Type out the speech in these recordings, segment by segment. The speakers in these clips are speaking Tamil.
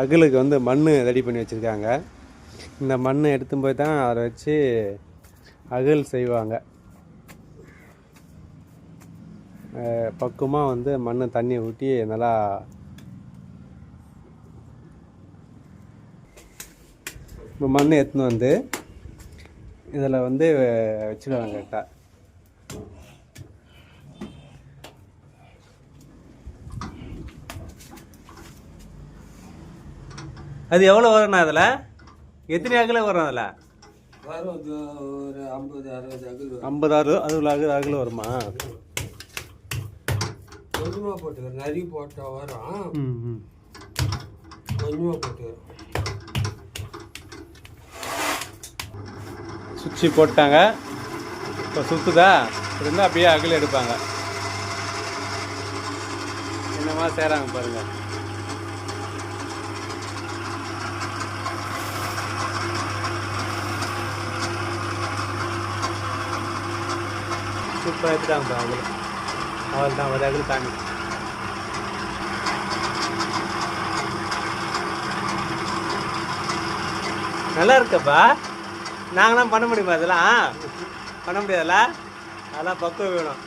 அகலுக்கு வந்து மண் ரெடி பண்ணி வச்சுருக்காங்க. இந்த மண்ணை எடுத்து போய் தான் அதை வச்சு அகல் செய்வாங்க. பக்குவமாக வந்து மண்ணை தண்ணி ஊற்றி நல்லா இப்போ மண் எடுத்துன்னு வந்து இதில் வந்து வச்சுடுவாங்க கரெக்டாக அது எவ்வளோ வரும்ண்ணா அதில்? எத்தனை அகல வரும் அதில்? வரும் ஐம்பது அறுபது அகல் வரும். ஐம்பது அறு அறுபது அகல் அகல் வருமா? கொஞ்சமாக போட்டுக்கிறேன் நிறைய போட்டால் வரும். கொஞ்சமாக போட்டுக்கிறேன் சுவிட்சு போட்டாங்க. இப்போ சுற்றுதா இருந்தால் அப்படியே அகல் எடுப்பாங்க. என்னமா செய்கிறாங்க பாருங்க. சூப்பராக எடுத்துட்டாங்க பா அகல் அவள் தான் ஒரு அகல் தாண்டி நல்லா இருக்கப்பா நாங்களாம் பண்ண முடியுமா அதெல்லாம் பண்ண முடியாதுல்ல அதெல்லாம் பக்குவம் வேணும்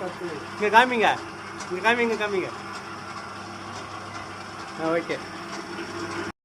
பத்து இங்கே காமிங்க இங்கே காமிங்க காமிங்க ஆ ஓகே